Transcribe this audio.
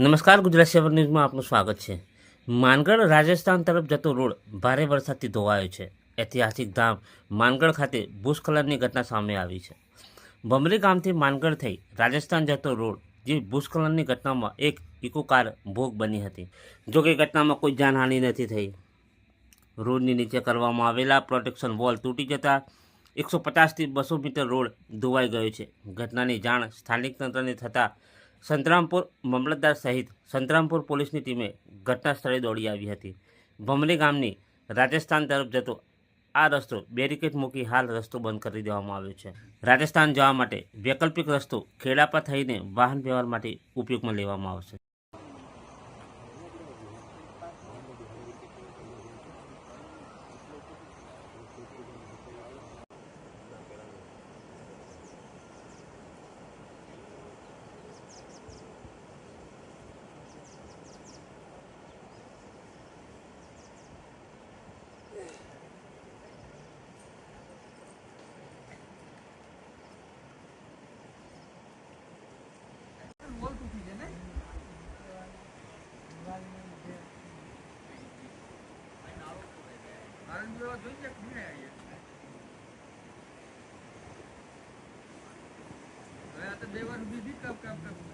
નમસ્કાર, ગુજરાત સેવન ન્યૂઝમાં આપનું સ્વાગત છે. માનગઢ રાજસ્થાન તરફ જતો રોડ ભારે વરસાદથી ધોવાયો છે. ઐતિહાસિક ધામ માનગઢ ખાતે ભૂસ્ખલનની ઘટના સામે આવી છે. ભમરી ગામથી માનગઢ થઈ રાજસ્થાન જતો રોડ જે ભૂસ્ખલનની ઘટનામાં એક ઇકો કાર ભોગ બની હતી. જો કે ઘટનામાં કોઈ જાનહાનિ નથી થઈ. રોડની નીચે કરવામાં આવેલા પ્રોટેક્શન વોલ તૂટી જતા એકસો પચાસથી બસો મીટર રોડ ધોવાઈ ગયો છે. ઘટનાની જાણ સ્થાનિક તંત્રને થતાં સંતરામપુર મામલતદાર સહિત સંતરામપુર પોલીસની ટીમે ઘટના સ્થળે દોડી આવી હતી. ભમરી ગામની રાજસ્થાન તરફ જતો આ રસ્તો બેરિકેડ મૂકી હાલ રસ્તો બંધ કરી દેવામાં આવ્યો છે. રાજસ્થાન જવા માટે વૈકલ્પિક રસ્તો ખેડાપા થઈને વાહન વ્યવહાર માટે ઉપયોગમાં લેવામાં આવશે. બે વાર બીજી કપ કપ કપ.